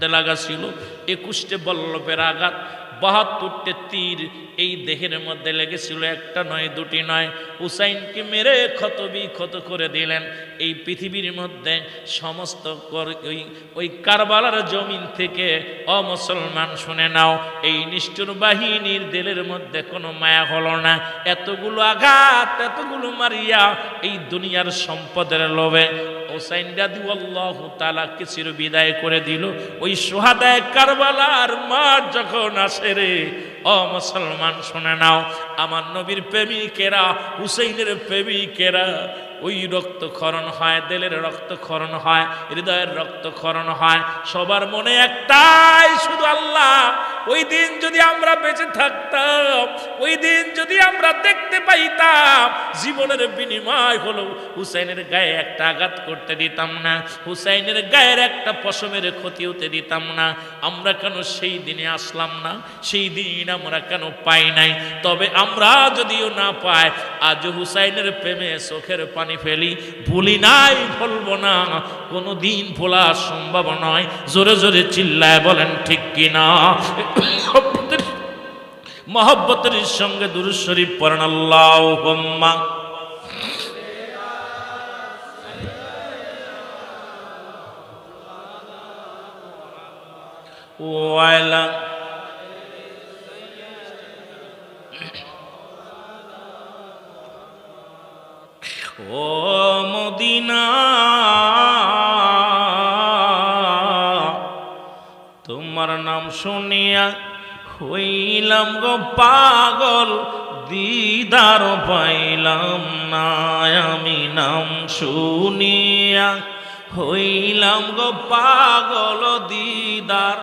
মধ্যে লাগা ছিল, একুশটে বল্লভের আঘাত, বাহাত্তরটে তীর এই দেহের মধ্যে লেগেছিল, একটা নয়, দুটি নয়। হুসাইনকে মেরে ক্ষত বিক্ষত করে দিলেন। এই পৃথিবীর মধ্যে সমস্ত ওই ওই কারবালার জমিন থেকে অমুসলমান শুনে নাও, এই নিষ্ঠুর বাহিনীর দিলের মধ্যে কোনো মায়া হলো না। এতগুলো আঘাত, এতগুলো মারিয়া এই দুনিয়ার সম্পদের লোভে। হোসাইন রাদি আল্লাহ তালাকে চির বিদায় করে দিল? ওই সোহাদায় কারবালার মাঠ যখন আসে রে ও মুসলমান, শুনে নাও। আমার নবীর প্রেমিকেরা, হুসেইনের প্রেমিকেরা, ওই রক্তক্ষরণ হয়, দেলের রক্তক্ষরণ হয়, হৃদয়ের রক্তক্ষরণ হয়। সবার মনে একটাই, শুধু আল্লাহ। ওই দিন যদি আমরা বেঁচে থাকতাম, ওই দিন যদি আমরা দেখতে পাইতাম জীবনের বিনিময় হলো হুসাইনের গায়ে একটা আঘাত করতে দিতাম না, হুসাইনের গায়ের একটা পশমের ক্ষতি হতে দিতাম না। আমরা কেন সেই দিনে আসলাম না? সেই দিন আমরা কেন পাই নাই? তবে আমরা যদিও না পাই, আজ হুসাইনের প্রেমে চোখের পানি ফেলি, ভুলি নাই, ভুলবো না। কোনো দিন ভোলা সম্ভব নয়। জোরে জোরে চিল্লায় বলেন, ঠিক কিনা মহব্বতের সঙ্গে দুরুদ শরীফ পড়েন আল্লাহ ওয়াইলা ও মদিনা, তোমার নাম শুনিয়া হইলাম গো পাগল, দিদার পাইলাম না, আমি নাম শুনিয়া হইলাম গো পাগল, দিদার